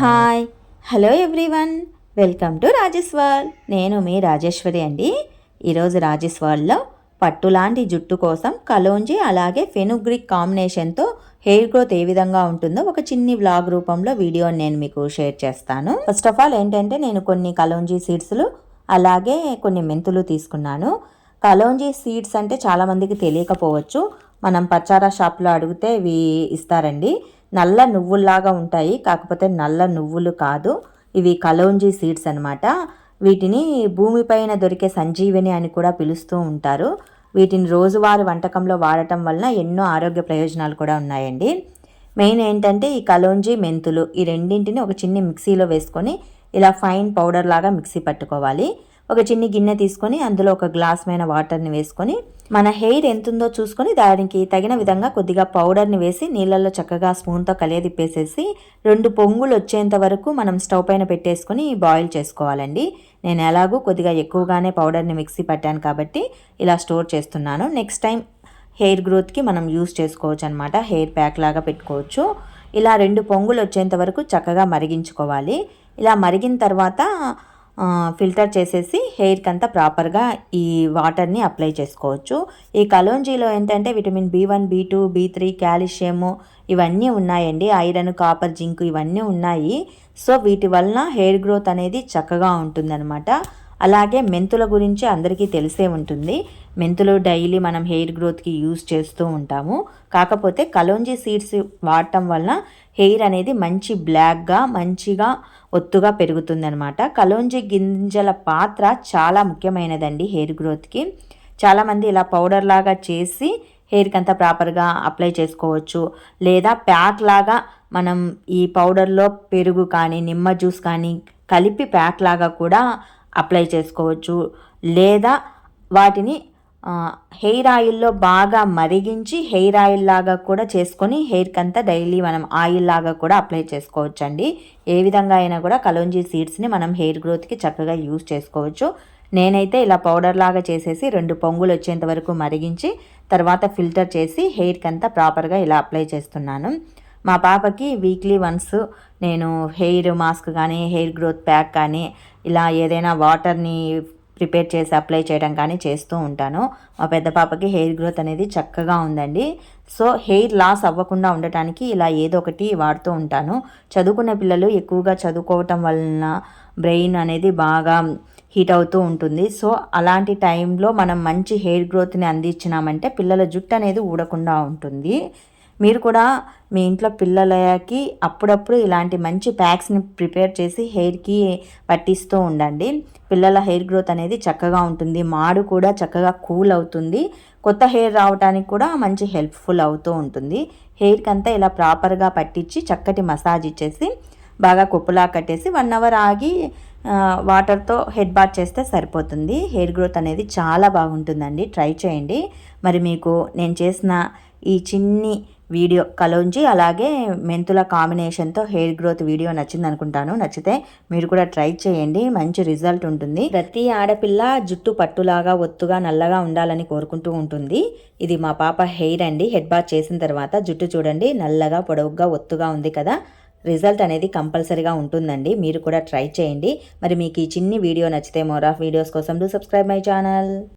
Hi. Hello everyone. Welcome to Rajesh world. నేను మీ రాజేశ్వరి అండి. ఈరోజు రాజేష్ వరల్డ్లో పట్టు లాంటి జుట్టు కోసం కలోంజి అలాగే ఫెనుగ్రిక్ కాంబినేషన్తో హెయిర్ గ్రోత్ ఏ విధంగా ఉంటుందో ఒక చిన్ని వ్లాగ్ రూపంలో వీడియోని నేను మీకు షేర్ చేస్తాను. ఫస్ట్ ఆఫ్ ఆల్ ఏంటంటే నేను కొన్ని కలోంజీ సీడ్స్లు అలాగే కొన్ని మెంతులు తీసుకున్నాను. కలోంజీ సీడ్స్ అంటే చాలామందికి తెలియకపోవచ్చు. మనం పచారా షాప్లో అడిగితే ఇవి ఇస్తారండి. నల్ల నువ్వుల్లాగా ఉంటాయి కాకపోతే నల్ల నువ్వులు కాదు. ఇవి కలోంజీ సీడ్స్ అనమాట వీటిని భూమిపైన దొరికే సంజీవిని అని కూడా పిలుస్తూ ఉంటారు. వీటిని రోజువారి వంటకంలో వాడటం వలన ఎన్నో ఆరోగ్య ప్రయోజనాలు కూడా ఉన్నాయండి. మెయిన్ ఏంటంటే ఈ కలోంజీ మెంతులు ఈ రెండింటిని ఒక చిన్ని మిక్సీలో వేసుకొని ఇలా ఫైన్ పౌడర్ లాగా మిక్సీ పట్టుకోవాలి. ఒక చిన్ని గిన్నె తీసుకొని అందులో ఒక గ్లాస్ మైన వాటర్ని వేసుకొని మన హెయిర్ ఎంతుందో చూసుకొని దానికి తగిన విధంగా కొద్దిగా పౌడర్ని వేసి నీళ్ళల్లో చక్కగా స్పూన్తో కలియదిప్పేసేసి రెండు పొంగులు వచ్చేంత వరకు మనం స్టవ్ పైన పెట్టేసుకొని బాయిల్ చేసుకోవాలండి. నేను ఎలాగూ కొద్దిగా ఎక్కువగానే పౌడర్ని మిక్సీ పట్టాను కాబట్టి ఇలా స్టోర్ చేస్తున్నాను. నెక్స్ట్ టైం హెయిర్ గ్రోత్కి మనం యూస్ చేసుకోవచ్చు అనమాట హెయిర్ ప్యాక్ లాగా పెట్టుకోవచ్చు. ఇలా రెండు పొంగులు వచ్చేంత వరకు చక్కగా మరిగించుకోవాలి. ఇలా మరిగిన తర్వాత ఫిల్టర్ చేసేసి హెయిర్కి అంతా ప్రాపర్గా ఈ వాటర్ని అప్లై చేసుకోవచ్చు. ఈ కలోంజీలో ఏంటంటే vitamin B one B two B three calcium ఇవన్నీ ఉన్నాయండి. ఐరన్ కాపర్ జింక్ ఇవన్నీ ఉన్నాయి. సో వీటి వలన హెయిర్ గ్రోత్ అనేది చక్కగా ఉంటుందన్నమాట. అలాగే మెంతుల గురించి అందరికీ తెలిసే ఉంటుంది. మెంతులు డైలీ మనం హెయిర్ గ్రోత్కి యూస్ చేస్తూ ఉంటాము. కాకపోతే కలోంజీ సీడ్స్ వాడటం వలన హెయిర్ అనేది మంచి బ్లాక్గా మంచిగా ఒత్తుగా పెరుగుతుందనమాట కలోంజీ గింజల పాత్ర చాలా ముఖ్యమైనదండి హెయిర్ గ్రోత్కి. చాలామంది ఇలా పౌడర్ లాగా చేసి హెయిర్కి అంతా ప్రాపర్గా అప్లై చేసుకోవచ్చు. లేదా ప్యాక్ లాగా మనం ఈ పౌడర్లో పెరుగు కానీ నిమ్మ జ్యూస్ కానీ కలిపి ప్యాక్ లాగా కూడా అప్లై చేసుకోవచ్చు. లేదా వాటిని హెయిర్ ఆయిల్లో బాగా మరిగించి హెయిర్ ఆయిల్ లాగా కూడా చేసుకొని హెయిర్కి అంతా డైలీ మనం ఆయిల్ లాగా కూడా అప్లై చేసుకోవచ్చు అండి ఏ విధంగా అయినా కూడా కలోంజీ సీడ్స్ని మనం హెయిర్ గ్రోత్కి చక్కగా యూజ్ చేసుకోవచ్చు. నేనైతే ఇలా పౌడర్ లాగా చేసేసి రెండు పొంగులు వచ్చేంత వరకు మరిగించి తర్వాత ఫిల్టర్ చేసి హెయిర్కి అంతా ప్రాపర్గా ఇలా అప్లై చేస్తున్నాను. మా పాపకి వీక్లీ వన్స్ నేను హెయిర్ మాస్క్ కానీ హెయిర్ గ్రోత్ ప్యాక్ కానీ ఇలా ఏదైనా వాటర్ని ప్రిపేర్ చేసి అప్లై చేయడం కానీ చేస్తూ ఉంటాను. మా పెద్ద పాపకి హెయిర్ గ్రోత్ అనేది చక్కగా ఉందండి. సో హెయిర్ లాస్ అవ్వకుండా ఉండటానికి ఇలా ఏదో ఒకటి వాడుతూ ఉంటాను. చదువుకునే పిల్లలు ఎక్కువగా చదువుకోవటం వలన బ్రెయిన్ అనేది బాగా హీట్ అవుతూ ఉంటుంది. సో అలాంటి టైంలో మనం మంచి హెయిర్ గ్రోత్ని అందించినామంటే పిల్లల జుట్టు అనేది ఊడకుండా ఉంటుంది. మీరు కూడా మీ ఇంట్లో పిల్లలకి అప్పుడప్పుడు ఇలాంటి మంచి ప్యాక్స్ని ప్రిపేర్ చేసి హెయిర్కి పట్టిస్తూ ఉండండి. పిల్లల హెయిర్ గ్రోత్ అనేది చక్కగా ఉంటుంది. మాడు కూడా చక్కగా కూల్ అవుతుంది. కొత్త హెయిర్ రావడానికి కూడా మంచి హెల్ప్ఫుల్ అవుతూ ఉంటుంది. హెయిర్కి అంతా ఇలా ప్రాపర్గా పట్టించి చక్కటి మసాజ్ ఇచ్చేసి బాగా కుప్పలా కట్టేసి వన్ అవర్ ఆగి వాటర్తో హెడ్ బాత్ చేస్తే సరిపోతుంది. హెయిర్ గ్రోత్ అనేది చాలా బాగుంటుందండి. ట్రై చేయండి. మరి మీకు నేను చేసిన ఈ చిన్ని వీడియో కలోంజి అలాగే మెంతుల కాంబినేషన్తో హెయిర్ గ్రోత్ వీడియో నచ్చింది అనుకుంటాను. నచ్చితే మీరు కూడా ట్రై చేయండి. మంచి రిజల్ట్ ఉంటుంది. ప్రతి ఆడపిల్ల జుట్టు పట్టులాగా ఒత్తుగా నల్లగా ఉండాలని కోరుకుంటూ ఉంటుంది. ఇది మా పాప హెయిర్ అండి. హెడ్ బాత్ చేసిన తర్వాత జుట్టు చూడండి. నల్లగా పొడవుగా ఒత్తుగా ఉంది కదా. రిజల్ట్ అనేది కంపల్సరీగా ఉంటుందండి. మీరు కూడా ట్రై చేయండి. మరి మీకు ఈ చిన్ని వీడియో నచ్చితే మోర్ ఆఫ్ వీడియోస్ కోసం డూ సబ్స్క్రైబ్ మై ఛానల్.